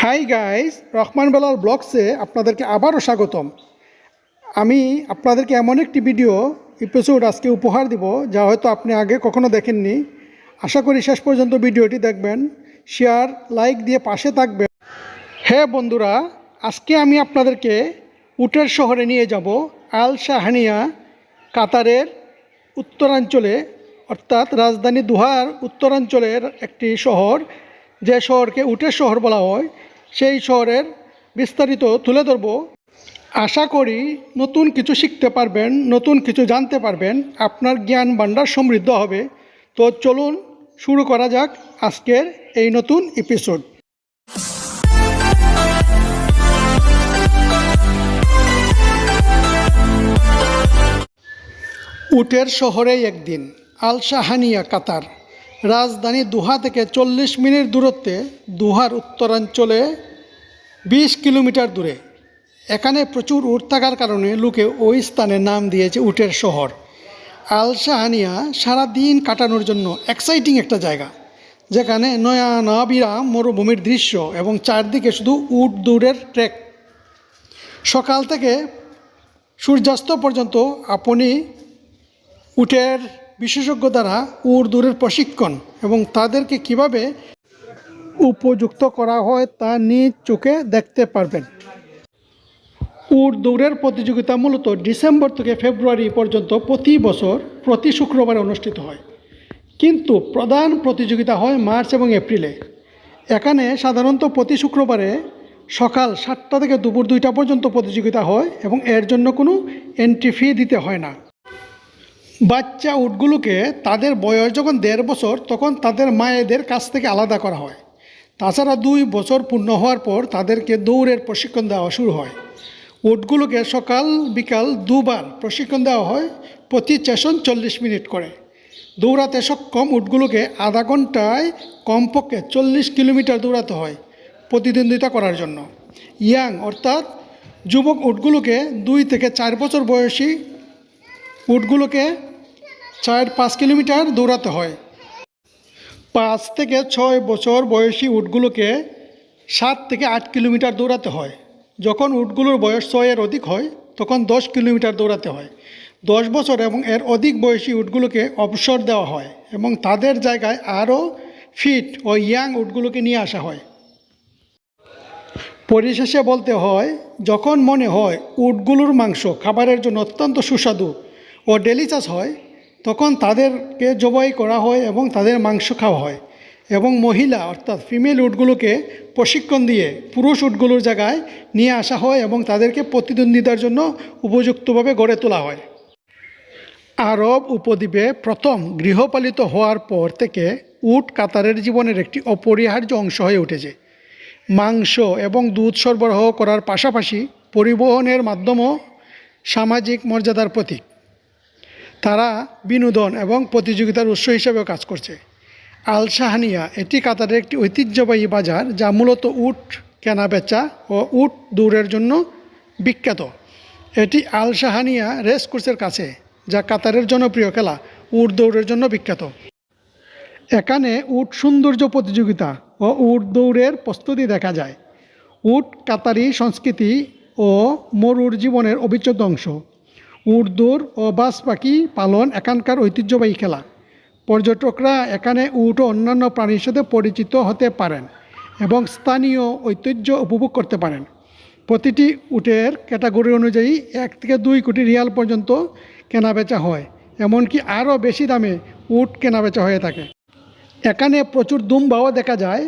High guys Rahman Belal ব্লগসে আপনাদেরকে আবারও স্বাগতম। আমি আপনাদেরকে এমন একটি ভিডিও এপিসোড আজকে উপহার দিব, যা হয়তো আপনি আগে কখনো দেখেননি। আশা করি শেষ পর্যন্ত ভিডিওটি দেখবেন শেয়ার লাইক দিয়ে পাশে থাকবেন। হ্যাঁ বন্ধুরা, আজকে আমি আপনাদেরকে উটের শহরে নিয়ে যাব, আল শাহানিয়া, কাতারের উত্তরাঞ্চলে, অর্থাৎ রাজধানী দুহার উত্তরাঞ্চলের একটি শহর। যে শহরকে উটের শহর বলা হয় সেই শহরের বিস্তারিত তুলে ধরব। আশা করি নতুন কিছু শিখতে পারবেন, নতুন কিছু জানতে পারবেন, আপনার জ্ঞান ভাণ্ডার সমৃদ্ধ হবে। তো চলুন শুরু করা যাক আজকের এই নতুন এপিসোড উটের শহরে একদিন আল শাহানিয়া, কাতার। রাজধানী দুহা থেকে চল্লিশ মিনিট দূরত্বে দুহার উত্তরাঞ্চলে বিশ কিলোমিটার দূরে। এখানে প্রচুর উট থাকার কারণে লোকে ওই স্থানের নাম দিয়েছে উটের শহর। আল শাহানিয়া সারাদিন কাটানোর জন্য এক্সাইটিং একটা জায়গা, যেখানে নয়া নাবিরা মরুভূমির দৃশ্য এবং চারদিকে শুধু উট দূরের ট্রেক সকাল থেকে সূর্যাস্ত পর্যন্ত আপনি উটের বিশেষজ্ঞ দ্বারা উট দূরের প্রশিক্ষণ এবং তাদেরকে কীভাবে উপযুক্ত করা হয় তা নিজ চোখে দেখতে পারবেন। উট দৌড়ের প্রতিযোগিতা মূলত ডিসেম্বর থেকে ফেব্রুয়ারি পর্যন্ত প্রতি বছর প্রতি শুক্রবারে অনুষ্ঠিত হয়। কিন্তু প্রধান প্রতিযোগিতা হয় মার্চ এবং এপ্রিলে। এখানে সাধারণত প্রতি শুক্রবারে সকাল সাতটা থেকে দুপুর দুইটা পর্যন্ত প্রতিযোগিতা হয় এবং এর জন্য কোনো এন্ট্রি ফি দিতে হয় না। বাচ্চা উটগুলোকে তাদের বয়স যখন দেড় বছর, তখন তাদের মায়েদের কাছ থেকে আলাদা করা হয়। তাছাড়া দুই বছর পূর্ণ হওয়ার পর তাদেরকে দৌড়ের প্রশিক্ষণ দেওয়া শুরু হয়। উটগুলোকে সকাল, বিকাল দুবার প্রশিক্ষণ দেওয়া হয়, প্রতি সেশন চল্লিশ মিনিট করে। দৌড়াতে সক্ষম উটগুলোকে আধা ঘন্টায় কমপক্ষে চল্লিশ কিলোমিটার দৌড়াতে হয় প্রতিদ্বন্দ্বিতা করার জন্য। ইয়াং, অর্থাৎ যুবক উটগুলোকে দুই থেকে চার বছর বয়সী উটগুলোকে চার পাঁচ কিলোমিটার দৌড়াতে হয়। পাঁচ থেকে ছয় বছর বয়সী উটগুলোকে সাত থেকে আট কিলোমিটার দৌড়াতে হয়। যখন উটগুলোর বয়স ছয়ের অধিক হয়, তখন দশ কিলোমিটার দৌড়াতে হয়। দশ বছর এবং এর অধিক বয়সী উটগুলোকে অবসর দেওয়া হয় এবং তাদের জায়গায় আরও ফিট ও ইয়াং উটগুলোকে নিয়ে আসা হয়। পরিশেষে বলতে হয়, যখন মনে হয় উটগুলোর মাংস খাবারের জন্য অত্যন্ত সুস্বাদু ও ডেলিচাস হয় তখন তাদেরকে জবাই করা হয় এবং তাদের মাংস খাওয়া হয়। এবং মহিলা, অর্থাৎ ফিমেল উটগুলোকে প্রশিক্ষণ দিয়ে পুরুষ উটগুলোর জায়গায় নিয়ে আসা হয় এবং তাদেরকে প্রতিদ্বন্দ্বিতার জন্য উপযুক্তভাবে গড়ে তোলা হয়। আরব উপদ্বীপে প্রথম গৃহপালিত হওয়ার পর থেকে উট কাতারের জীবনের একটি অপরিহার্য অংশ হয়ে উঠেছে। মাংস এবং দুধ সরবরাহ করার পাশাপাশি পরিবহনের মাধ্যমও সামাজিক মর্যাদার প্রতীক। তারা বিনোদন এবং প্রতিযোগিতার উৎস হিসেবেও কাজ করছে। আল শাহানিয়া এটি কাতারের একটি ঐতিহ্যবাহী বাজার যা মূলত উট, কেনা বেচা ও উট দৌড়ের জন্য বিখ্যাত। এটি আল শাহানিয়া রেস কোর্সের কাছে, যা কাতারের জনপ্রিয় খেলা, উট দৌড়ের জন্য বিখ্যাত। এখানে উট সৌন্দর্য প্রতিযোগিতা ও উট দৌড়ের প্রস্তুতি দেখা যায়। উট কাতারি সংস্কৃতি ও মরুর জীবনের অবিচ্ছেদ্য অংশ। উট ও বাস পাখি পালন এখানকার ঐতিহ্যবাহী খেলা। পর্যটকরা এখানে উট ও অন্যান্য প্রাণীর সাথে পরিচিত হতে পারেন এবং স্থানীয় ঐতিহ্য উপভোগ করতে পারেন। প্রতিটি উটের ক্যাটাগরি অনুযায়ী এক থেকে দুই কোটি রিয়াল পর্যন্ত কেনাবেচা হয়, এমনকি আরও বেশি দামে উট কেনাবেচা হয়ে থাকে। এখানে প্রচুর দুম্বাও দেখা যায়।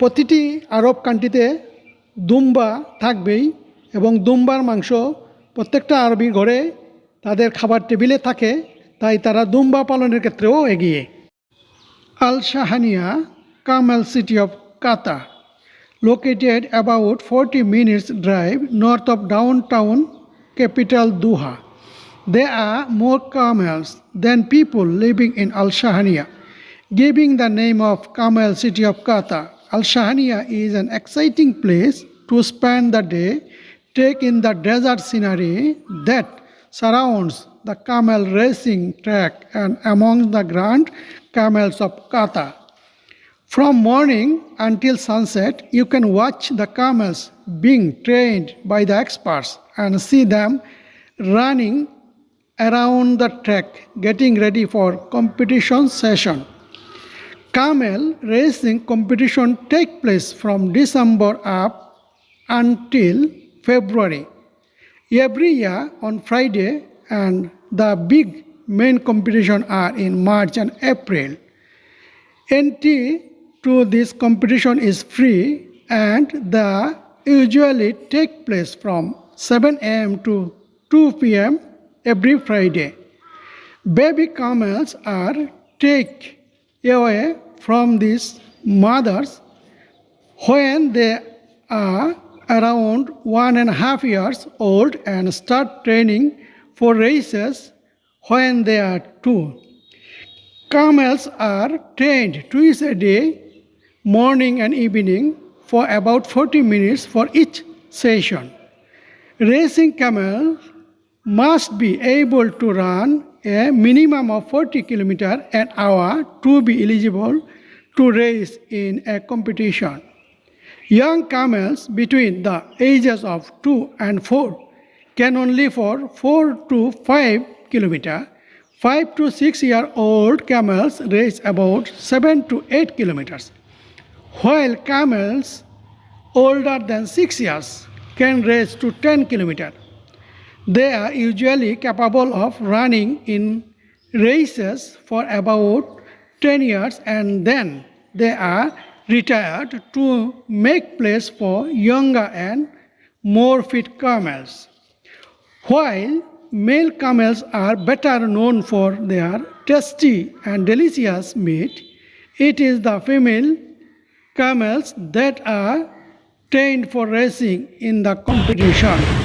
প্রতিটি আরব কান্ট্রিতে দুম্বা থাকবেই এবং দুম্বার মাংস প্রত্যেকটা আরবি ঘরে তাদের খাবার টেবিলে থাকে, তাই তারা দুম্বা পালনের ক্ষেত্রেও এগিয়ে। Al Shahaniya, camel city of Qatar, located about forty minutes drive north of downtown capital Doha. They are more camels than people living in Al Shahaniya giving the name of camel city of Qatar Al Shahaniya is an exciting place to spend the day take in the desert scenery that surrounds the camel racing track and among the grand camels of Qatar. From morning until sunset, you can watch the camels being trained by the experts and see them running around the track getting ready for competition session. Camel racing competition take place from December up until February. Every year on Friday and the big main competition are in March and April. Entry to this competition is free and the usually take place from 7 am to 2 pm every Friday. Baby camels are taken away from these mothers when they are around one and a half years old and start training for races when they are two. Camels are trained twice a day, morning and evening, for about 40 minutes for each session. Racing camels must be able to run a minimum of 40 km an hour to be eligible to race in a competition. Young camels between the ages of 2 and 4 can only for 4 to 5 kilometer. 5 to 6 year old camels race about 7 to 8 kilometers, while camels older than 6 years can race to 10 kilometers. They are usually capable of running in races for about 10 years and then they are retired to make place for younger and more fit camels. While male camels are better known for their tasty and delicious meat, it is the female camels that are trained for racing in the competition.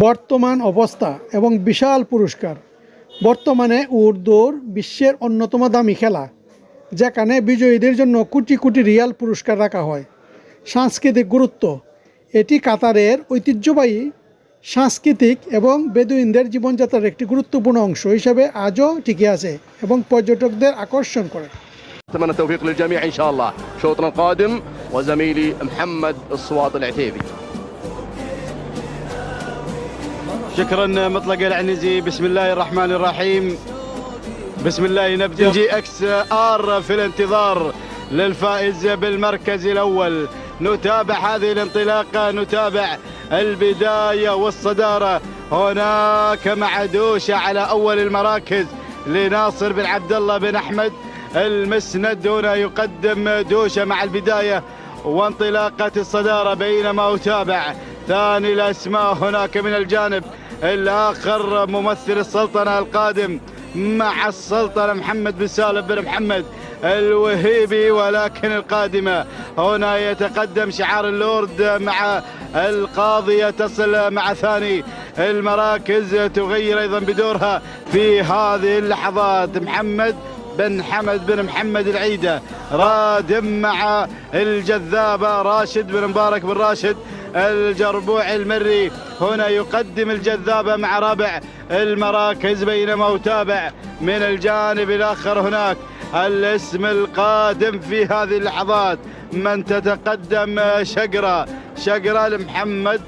বর্তমান অবস্থা এবং বিশাল পুরস্কার বর্তমানে উর্দুর বিশ্বের অন্যতম দামি খেলা যেখানে বিজয়ীদের জন্য কোটি কোটি রিয়াল পুরস্কার রাখা হয় সাংস্কৃতিক গুরুত্ব এটি কাতারের ঐতিহ্যবাহী সাংস্কৃতিক এবং বেদুইনদের জীবনযাত্রার একটি গুরুত্বপূর্ণ অংশ হিসেবে আজও টিকে আছে এবং পর্যটকদের আকর্ষণ করে اتمنى التوفيق للجميع ان شاء الله شوطنا القادم وزميلي محمد الصواط العتيبي شكرا مطلق العنزي. بسم الله الرحمن الرحيم. بسم الله نبدأ. جي إكس آر في الانتظار للفائز بالمركز الأول. نتابع هذه الانطلاقة نتابع البداية والصدارة. هناك معدوشة على أول المراكز لناصر بن عبد الله بن أحمد. المسند هنا يقدم دوشة مع البداية وانطلاقة الصدارة بينما أتابع ثاني الأسماء هناك من الجانب. الآخر ممثل السلطنة القادم مع السلطنة محمد بن سالم بن محمد الوهيبي ولكن القادمة. هنا يتقدم شعار اللورد مع القاضيه تصل مع ثاني. المراكز تغير أيضا بدورها في هذه اللحظات. محمد بن حمد بن محمد العيدة رادم مع الجذابة راشد بن مبارك بن راشد. الجربوع المري. هنا يقدم الجذابة مع رابع. المراكز بينما أتابع من الجانب الآخر هناك. الاسم القادم في هذه اللحظات. من تتقدم شقرة. شقرة لمحمد.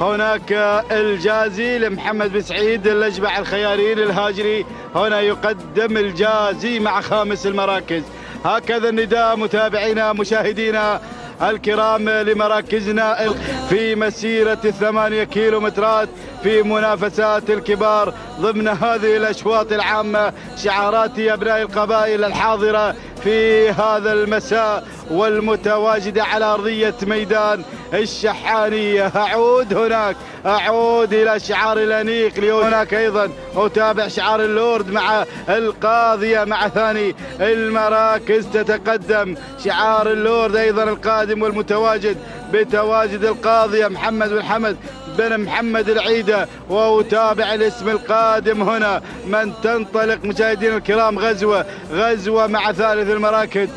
هناك الجازي لمحمد بن سعيد الأجبع الخيارين الهاجري هنا يقدم الجازي مع خامس المراكز. هكذا النداء متابعينا مشاهدينا. الكرام لمراكزنا في مسيرة الثمانية كيلومترات في منافسات الكبار ضمن هذه الأشواط العامة شعارات أبناء القبائل الحاضرة في هذا المساء والمتواجدة على أرضية ميدان الشحانية. أعود هناك أعود إلى شعار الأنيق. اليوم هناك أيضا أتابع شعار اللورد مع القاضية مع ثاني المراكز تتقدم. شعار اللورد أيضا القادم والمتواجد بتواجد القاضية محمد بن حمد. بن محمد العيدة وأتابع الاسم القادم هنا. من تنطلق مشاهدينا الكرام غزوة غزوة مع ثالث المراكز.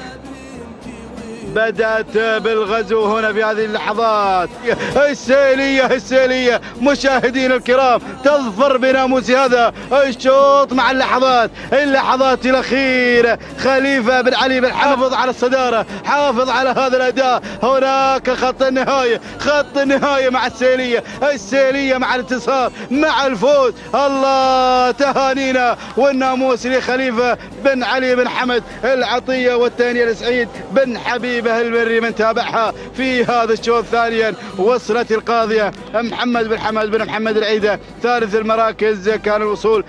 بدأت بالغزو هنا في هذه اللحظات. السيلية السيلية. مشاهدينا الكرام تظفر بناموس هذا الشوط مع اللحظات. اللحظات الأخيرة. خليفة بن علي بن حافظ على الصدارة حافظ على هذا الأداء. هناك خط النهاية خط النهاية مع السيلية. السيلية مع الانتصار مع الفوز. الله تهانينا والناموس لخليفة بن علي بن حمد العطية والثانية لسعيد بن حبيبه المري من تابعها في هذا الشوط ثانيا وصلت القاضية. محمد بن حمد بن محمد العيدة ثالث المراكز كان الوصول.